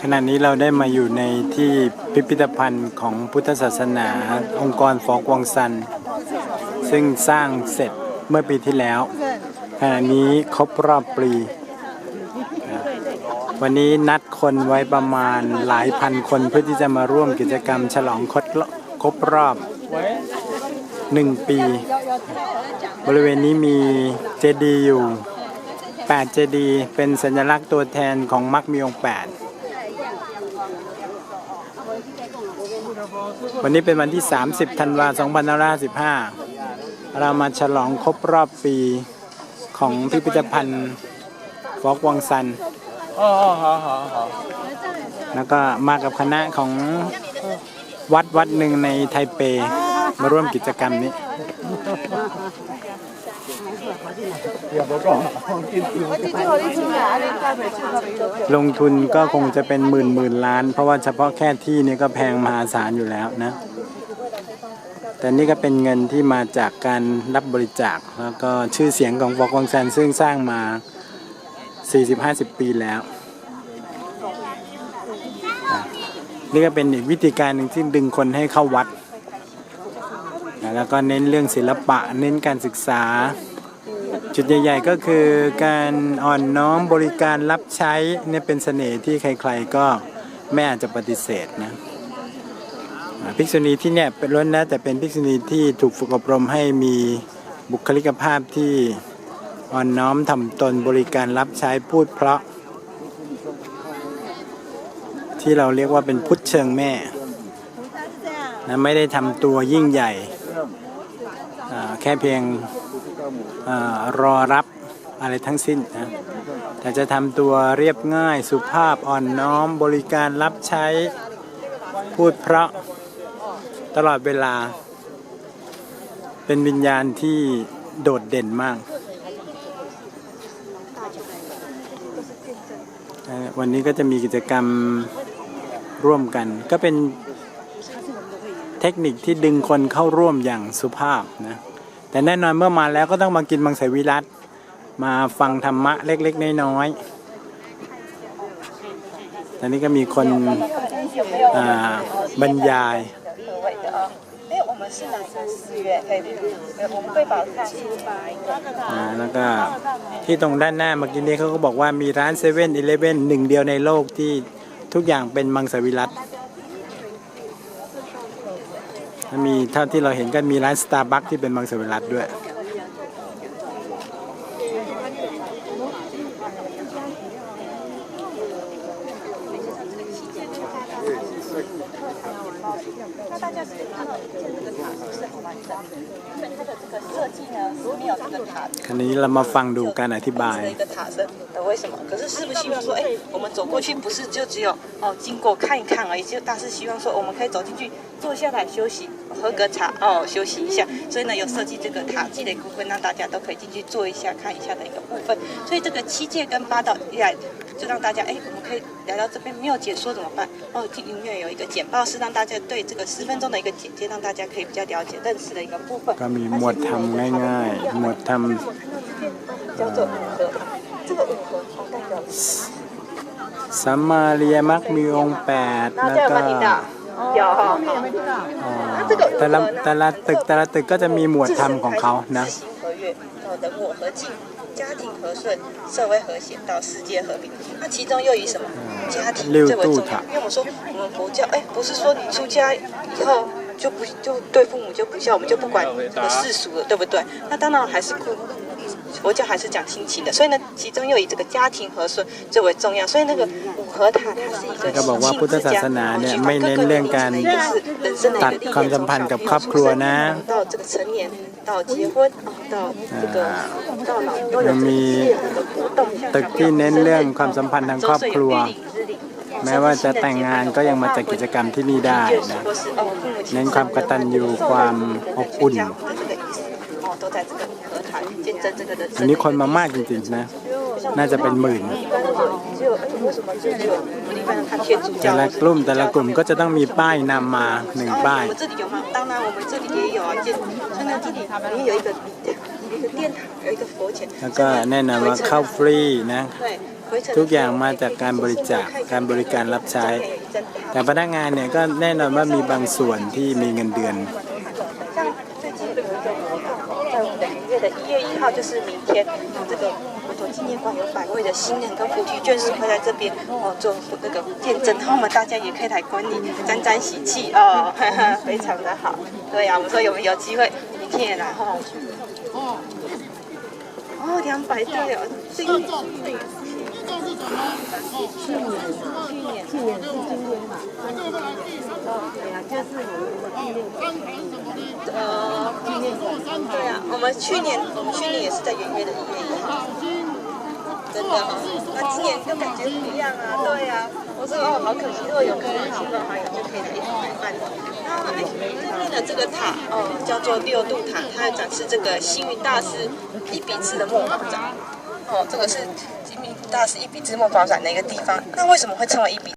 ขณะนี้เราได้มาอยู่ในที่พิพิธภัณฑ์ของพุทธศาสนา องค์กรฟอกวงซัน ซึ่งสร้างเสร็จเมื่อปีที่แล้ว ขณะนี้ครบรอบปี วันนี้นัดคนไว้ประมาณหลายพันคนเพื่อที่จะมาร่วมกิจกรรมฉลองครบครบรอบหนึ่งปี บริเวณนี้มีเจดีย์อยู่ 8 เจดีเป็นสัญลักษณ์ตัวแทนของมรรคมีองค์8วันนี้เป็นวันที่ 30 ธันวาคม 2555 เรามาฉลองครบรอบปีของพิพิธภัณฑ์ฟอกวังซันแล้วก็มากับคณะของวัดวัดหนึ่งในไทเป มาร่วมกิจกรรมนี้ ลงทุนก็คงจะเป็นหมื่นหมื่นล้าน เพราะว่าเฉพาะแค่ที่นี่ก็แพงมหาศาลอยู่แล้วนะ แต่นี่ก็เป็นเงินที่มาจากการรับบริจาค แล้วก็ชื่อเสียงของฟอกวังซันซึ่งสร้างมา 40-50 ปีแล้ว นี่ก็เป็นอีกวิธีการหนึ่งที่ดึงคนให้เข้าวัด แล้วก็เน้นเรื่องศิลปะ เน้นการศึกษา จุดใหญ่ ๆ ก็คือการอ่อนน้อมบริการรับใช้เนี่ยเป็นเสน่ห์ที่ใคร ๆก็ไม่อาจจะปฏิเสธนะภิกษุณีที่เนี่ยเป็นล้วนนะแต่เป็นภิกษุณีที่ถูกฝึกอบรมให้มีบุคลิกภาพที่อ่อนน้อมถ่อมตนบริการรับใช้พูดเพราะ ที่เราเรียกว่าเป็นพุทธเชิงแม่นะไม่ได้ทำตัวยิ่งใหญ่ แค่เพียงอรอรับอะไรทั้งสิ้นนะแต่จะทำตัวเรียบง่ายสุภาพอ่อนน้อมบริการรับใช้พูดเพราะตลอดเวลา เป็นวิญญาณที่โดดเด่นมาก วันนี้ก็จะมีกิจกรรมร่วมกัน ก็เป็น เทคนิคที่ดึงคนเข้าร่วมอย่างสุภาพนะแต่แน่นอนเมื่อมาแล้วก็ต้องมากินมังสวิรัตมาฟังธรรมะเล็กๆน้อยๆตอนนี้ก็มีคนบรรยายแล้วก็ที่ตรงด้านหน้าเมื่อกี้นี้เขาก็บอกว่ามีร้านเซเว่นอีเลเว่นหนึ่งเดียวในโลกที่ทุกอย่างเป็นมังสวิรัติ มีเท่าที่เราเห็นก็มีร้านสตาร์บัคที่เป็นมังสวิรัตด้วย 那大家是看到一件这个塔是不是很完整？因为它的这个设计呢，如果没有这个塔，可能那么放路干来去摆。一个是，呃，为什么？可是是不是希望说，哎，我们走过去不是就只有哦经过看一看而已，就大是希望说我们可以走进去坐下来休息，喝个茶哦，休息一下。所以呢，有设计这个塔，积累部分让大家都可以进去坐一下看一下的一个部分。所以这个七界跟八道一也就让大家哎，我们可以来到这边没有解说怎么办？哦，音乐有一个简报是让大家对这个十分钟的一个简介，让大家可以比较了解认识的一个部分。 ก็มีหมวดธรรมง่ายๆ หมวดธรรม 叫做五合塔，这个五合哦代表 สัมมาเรียมักมีองค์แปดแล้วก็ 有哈。 อ๋อแต่ละแต่ละตึกแต่ละตึกก็จะมีหมวดธรรมของเขานะ 自行和悦到人我和静，家庭 和顺、社会和谐到世界和平。那其中又以什么家庭最为重要？因为我说我们佛教，哎，不是说你出家以后就不就对父母就不孝，我们就不管这个世俗了，对不对？那当然还是不。佛教还是讲亲情的，所以呢，其中又以这个家庭和顺最为重要。所以那个五和塔，它是一个亲亲之家，然后去到各个年龄的是人生的一个历练，从出生到这个成年，到结婚，到这个 ยังมีตึกที่เน้นเรื่องความสัมพันธ์ทางครอบครัว แม้ว่าจะแต่งงานก็ยังมาจัดกิจกรรมที่นี่ได้นะเน้นความกตัญญูความอบอุ่นอันนี้คนมามากจริงๆนะ น่าจะเป็นหมื่น แต่ละกลุ่มแต่ละกลุ่มก็จะต้องมีป้ายนำมาหนึ่งป้าย 我们这里有吗？当然，我们这里也有啊，见，所以呢，这里里面有一个 有一个殿堂，有一个佛前。 แล้วก็แน่นอนว่าเข้าฟรีนะ 对，回程的时候 ทุกอย่างมาจากการบริจาคการบริการรับใช้ แต่พนักงานเนี่ยก็แน่นอนว่ามีบางส่วนที่มีเงินเดือน 像最近有一个活动，在我们的愉悦的一月一号，就是明天，这个佛陀纪念馆有百位的新人跟菩提眷属会在这边哦做那个见证，然后我们大家也可以来观礼，沾沾喜气哦，呵呵非常的好。对呀、我们说有没有机会明天也来哦？ 哦，两百对哦，这个去年去年去年是今天嘛？哦，对呀、就是我们。呃。对啊，我们去年去年也是在圆月的一月一号。真的哈、那今年就感觉不一样啊，对啊，我说哦，好可惜，如果有可能亲朋好友就可以来一起来办。然后哎，对面这个塔哦，叫做六度塔，它展示这个星云大师一笔字的墨宝展。哦，这个是星云大师一笔字墨宝展的一个地方。那为什么会称为一笔